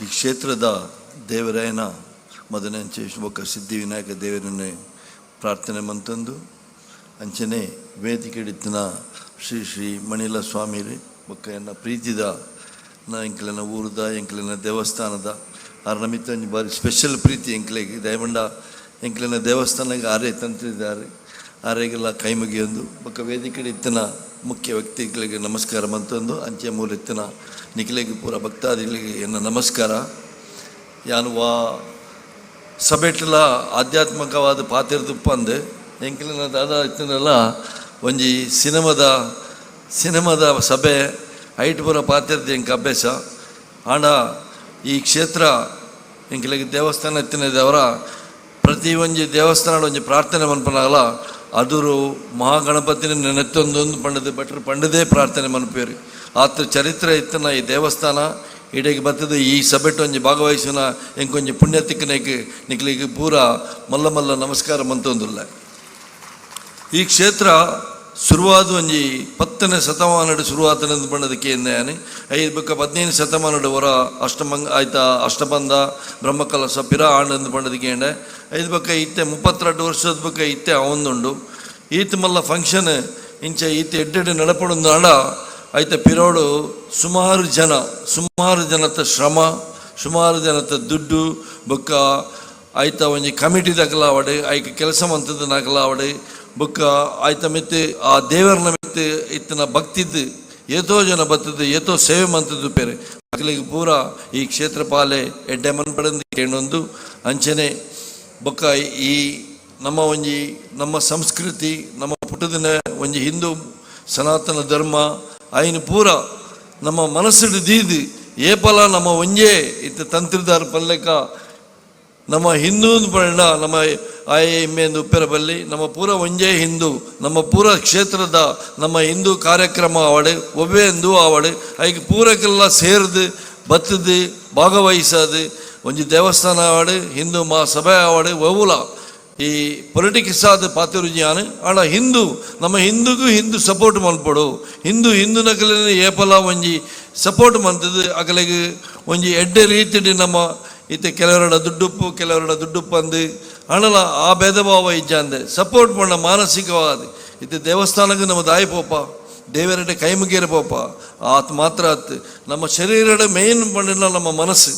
ಈ ಕ್ಷೇತ್ರದ ದೇವರಾಯನ ಮೊದಲನೇ ಅಂಚೆ ಒಕ್ಕ ಸಿದ್ಧಿವಿನಾಯಕ ದೇವರನ್ನೇ ಪ್ರಾರ್ಥನೆ ಮಂತಂದು ಅಂಚನೆ ವೇದಿಕೆ ಇಡಿತ್ತಿನ ಶ್ರೀ ಶ್ರೀ ಮಣಿಲ ಸ್ವಾಮಿ ಬೊಕ್ಕ ಎನ್ನ ಪ್ರೀತಿದ ನ ಎಂಕ್ಲೆನ ಊರದ ಎಂಕ್ಲೆನ ದೇವಸ್ಥಾನದ ಆರ ನಮಿತ್ತ ಒಂಜಿ ಬಾರಿ ಸ್ಪೆಷಲ್ ಪ್ರೀತಿ ಎಂಕ್ಲೆಗೆ ದಯಮಂಡ ಎಂಕ್ಲೆನ ದೇವಸ್ಥಾನಕ್ಕೆ ಆರೇ ತಂತ್ರಿದ್ದಾರೆ ಆರೆಗೆಲ್ಲ ಕೈ ಮುಗಿಯೊಂದು ಬೊಕ್ಕ ವೇದಿಕೆ ಇತ್ತಿನ ಮುಖ್ಯ ವ್ಯಕ್ತಿಗಳಿಗೆ ನಮಸ್ಕಾರ ಮಂತೊಂದು ಅಂಚೆ ಮೂಲ ಇತ್ತಿನ ನಿಖಿಲೆಗೆ ಪೂರ ಭಕ್ತಾದಿಗಳಿಗೆ ಎನ್ನ ನಮಸ್ಕಾರ. ಯಾನು ವಾ ಸಭೆಟ್ಲ ಆಧ್ಯಾತ್ಮಿಕವಾದ ಪಾತಿರ್ದುಪ್ಪ ಅಂದೆ. ಎಂಕಿಲಿನ ದಾದ ಇತ್ತಿನಲ್ಲ ಒಂಜಿ ಸಿನಿಮಾದ ಸಿನಿಮಾದ ಸಭೆ ಐಟ್ ಪೂರ ಪಾತಿರ್ದು ಎಂಕ ಅಭ್ಯಾಸ. ಆಂಡ ಈ ಕ್ಷೇತ್ರ ಎಂಕಿಲೆಗೆ ದೇವಸ್ಥಾನ ಎತ್ತಿನದವರ ಪ್ರತಿ ಒಂಜಿ ದೇವಸ್ಥಾನ ಒಂಜಿ ಪ್ರಾರ್ಥನೆ ಮನ್ಪನಾಗಲ ಅದುರು ಮಹಾಗಣಪತಿನ ನೆನೆತ್ತೊಂದೊಂದು ಪಂಡದೆ ಬೆಟ್ರ್ ಪಂಡದೇ ಪ್ರಾರ್ಥನೆ ಮನಪೇರು. ಆತ ಚರಿತ್ರೆ ಇತ್ತನ ಈ ದೇವಸ್ಥಾನ ಇಡೆಗೆ ಬರ್ತದೆ ಈ ಸಭೆಟ್ ಒಂಜಿ ಭಾಗವಹಿಸಿನ ಎಂಕೊಂಜಿ ಪುಣ್ಯತಿಕ್ಕನೆಗೆ ನಿಕ್ಲಿಗೆ ಪೂರ ಮಲ್ಲ ಮಲ್ಲ ನಮಸ್ಕಾರ ಮಂತೊಂದುಲ್ಲ. ಈ ಕ್ಷೇತ್ರ ಶುರುವಾದ ಒಂಜಿ ಪತ್ತನೇ ಶತಮಾನಡು ಶುರುವಾತನೆಂದು ಪಂಡದಕ್ಕೆ ಎಂದೇನೆ ಐದು ಬಕ್ಕ ಹದಿನೈದು ಶತಮಾನಡು ವರ ಅಷ್ಟಮಂಗ ಆಯ್ತ, ಅಷ್ಟಬಂಧ, ಬ್ರಹ್ಮಕಲಶ, ಪಿರ ಆಂಡದ ಪಂಡದಕ್ಕೆ ಎಂಡೆ ಐದು ಬಕ್ಕ ಇತ್ತೆ ಮುಪ್ಪತ್ತೆರಡು ವರ್ಷದ ಬಕ್ಕ ಇತ್ತೆ ಅವೊಂದುಂಡು ಈತ ಮಲ್ಲ ಫಂಕ್ಷನ್ ಇಂಚ ಈತ ಎಡ್ಡೆಡ್ಡೆ ನಡಪಡೊಂದು ನಡ. ಆಯ್ತ ಪಿರೋಡು ಸುಮಾರು ಜನ, ಸುಮಾರು ಜನತ ಶ್ರಮ, ಸುಮಾರು ಜನತ ದುಡ್ಡು, ಬೊಕ್ಕ ಆಯ್ತ ಒಂಜಿ ಕಮಿಟಿ ದಕಲ ಅವಡೆ ಐಕ ಕೆಲಸ ಮಂತದ ನಕಲ ಅವಡೆ, ಬೊಕ್ಕ ಆಯ್ತ ಮಿತ್ತೆ, ಆ ದೇವರನ ಮಿತ್ತೆ ಇತ್ತಿನ ಭಕ್ತಿದ್ದು, ಏತೋ ಜನ ಬತ್ತದು ಏತೋ ಸೇವೆ ಮಂತದ್ದು ಪೇರೆ. ಮಕ್ಕಳಿಗೆ ಪೂರ ಈ ಕ್ಷೇತ್ರ ಪಾಲೆ ಎಡ್ಡೆ ಮನ್ಪಡಂದು ಕೇಳೊಂದು ಅಂಚನೆ ಬೊಕ್ಕ ಈ ನಮ್ಮ ಒಂಜಿ, ನಮ್ಮ ಸಂಸ್ಕೃತಿ, ನಮ್ಮ ಪುಟದಿನ ಒಂಜಿ ಹಿಂದೂ ಸನಾತನ ಧರ್ಮ, ಆಯ್ನ ಪೂರ ನಮ್ಮ ಮನಸ್ಸಿಡು ದೀದು, ಏಪಲ ನಮ್ಮ ಒಂಜೆ ಇತ್ತ ತಂತ್ರದಾರ ಪಲ್ಲೆಕ ನಮ್ಮ ಹಿಂದೂ ಪರ್ಣ ನಮ್ಮ ಆಯ ಎಮ್ಮೆಂದು ಉಪ್ಪೆರ ಬಲ್ಲಿ ನಮ್ಮ ಪೂರ ಒಂಜೆ ಹಿಂದೂ, ನಮ್ಮ ಪೂರ ಕ್ಷೇತ್ರದ ನಮ್ಮ ಹಿಂದೂ ಕಾರ್ಯಕ್ರಮ ಆವಡೆ ಒಬ್ಬೇ ಹಿಂದೂ ಆವಡೆ ಐಗೆ ಪೂರಕ್ಕೆಲ್ಲ ಸೇರ್ದು, ಬತ್ತದು, ಭಾಗವಹಿಸದು, ಒಂಜಿ ದೇವಸ್ಥಾನ ಆವಡೆ, ಹಿಂದೂ ಮಾ ಸಭೆ ಆವಡೆ ಒವುಲ ಈ ಪೊಲಿಟಿಕ್ಸ್ ಆದ ಪಾತಿರುಜ್ಞಾನ ಆಂಡ ಹಿಂದೂ, ನಮ್ಮ ಹಿಂದೂಗೂ ಹಿಂದೂ ಸಪೋರ್ಟ್ ಮಲ್ಪಡು ಹಿಂದೂ ಹಿಂದೂ ನಕಲಿನ ಏಪಲ ಒಂಜಿ ಸಪೋರ್ಟ್ ಮಂತದ್ದು ಅಗಲಿಗೆ ಒಂಜಿ ಎಡ್ಡೆ ರೀತಿಡಿ ನಮ್ಮ ಇತ್ತೆ ಕೆಲವರ ದುಡ್ಡುಪ್ಪು ಕೆಲವರ ದುಡ್ಡುಪ್ಪು ಅಂದು ಹಣಲ ಆ ಭೇದಭಾವ ಇಜ್ಜಾಂದೆ ಸಪೋರ್ಟ್ ಮಾಡ ಮಾನಸಿಕವಾದ ಇತ್ತೆ ದೇವಸ್ಥಾನಕ್ಕೆ ನಮ್ಮ ದಾಯಿ ಪೋಪ ದೇವರಡೆ ಕೈ ಮುಗಿಯರ ಪೋಪ ಆತ್ ಮಾತ್ರ ಆತ್ ನಮ್ಮ ಶರೀರಡೆ ಮೇನ್ பண்ணினா ನಮ್ಮ ಮನಸ್ಸು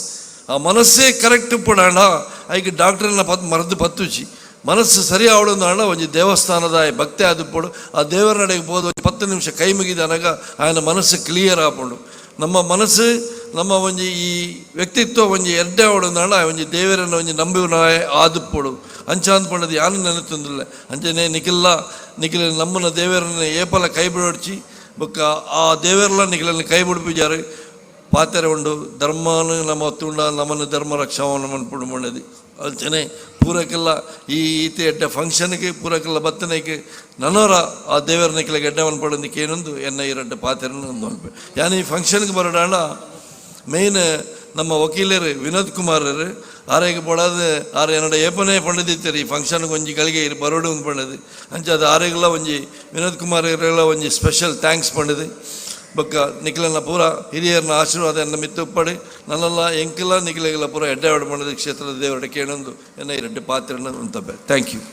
ಆ ಮನಸ್ಸೇ ಕರೆಕ್ಟ್ ಪಡೋಣ ಅದಕ್ಕೆ ಡಾಕ್ಟ್ರನ್ನ ಪತ್ ಮರೆದು ಪತ್ತುಚಿ ಮನಸ್ಸು ಸರಿ ಆವಡೋದಾಣ ಒಂಜಿ ದೇವಸ್ಥಾನದ ಭಕ್ತಿ ಆದಪ್ಪಡು ಆ ದೇವರ ನಡೆಗೆ ಹೋದ ಪತ್ತು ನಿಮಿಷ ಕೈ ಮುಗಿದನಾಗ ಆಯನ ಮನಸ್ಸು ಕ್ಲಿಯರ್ ಆಪುಂಡು ನಮ್ಮ ಮನಸ್ಸು ನಮ್ಮ ಒಂಜಿ ಈ ವ್ಯಕ್ತಿತ್ವ ಒಂಜಿ ಎಡ್ಡೆ ಆವಡೊಂದು ಒಂಜಿ ದೇವರನ್ನ ಒಂಜಿ ನಂಬಿನ ಆದುಪ್ಪಡು ಅಂಚ ಅಂದ್ಪಂಡದು ಯಾನು ನೆನತಂದಿಲ್ಲ ಅಂಚನೆ ನಿಖಿಲ್ಲ ನಿಖಿಲ ನಮ್ಮನ ದೇವರನ್ನ ಏಪಲ ಕೈ ಬಿಡೋಡ್ಚಿ ಬೊಕ್ಕ ಆ ದೇವರೆಲ್ಲ ನಿಖಿಲನ್ನ ಕೈ ಬಿಡ್ಪಿಜಾರು ಪಾತೆರೆ ಉಂಡು ಧರ್ಮನು ನಮ್ಮ ತುಂಡ ನಮ್ಮನ್ನು ಧರ್ಮ ರಕ್ಷಾವನ್ನು ಮನ್ಪುಡು ಮಾಡದು ಅಂಚನೆ ಪೂರಕ್ಕೆಲ್ಲ ಈ ಈತೆ ಎಡ್ಡೆ ಫಂಕ್ಷನ್ಗೆ ಪೂರಕ್ಕೆಲ್ಲ ಬತ್ತನೆಗೆ ನನ್ನವರ ಆ ದೇವರ ನಿಖಲ ಗೆಡ್ಡೆ ಮನ್ಪಡೋದಕ್ಕೆ ಏನೊಂದು ಎನ್ನ ಈ ரெண்டு ಪಾತೆರನ್ನು ಒಂದು ಅನ್ಪೆ ಯಾನು ಈ ಫಂಕ್ಷನ್ಗೆ ಬರೋಣ ಮೇಯ್ನ್ ನಮ್ಮ ವಕೀಲರು ವಿನೋದ್ ಕುಮಾರರು ಆರೆಗೆ ಪಡೋದು ಆರು என்னோட ಏಪನೇ ಪಂಡದಿತ್ತರು ಈ ಫಂಕ್ಷನ್ಗೆ ಒಂಜಿ ಗಳಿಗೆ ಇರು ಬರೋಡು ಒಂದು ಪಂಡದು ಅಂಚ ಅದು ಆರೆಗೆಲ್ಲ ಒಂಜಿ ವಿನೋದ್ ಕುಮಾರ್ ಇವರೆಲ್ಲ ಬೊಕ್ಕ ನಿಖಿಲನ ಪೂರ ಹಿರಿಯರನ್ನ ಆಶೀರ್ವಾದವನ್ನು ಮಿತ್ತುಪ್ಪಡಿ ನನ್ನೆಲ್ಲ ಎಂಕೆಲ್ಲ ನಿಖಿಲಗಳ ಪೂರ ಎಡ್ಡೆ ಮಾಡಿದ ಕ್ಷೇತ್ರದ ದೇವರಡೆ ಕೇಳೊಂದು ಎನ್ನ ಎರಡು ಪಾತ್ರನ ಉಂಟಬೆ ಥ್ಯಾಂಕ್ ಯು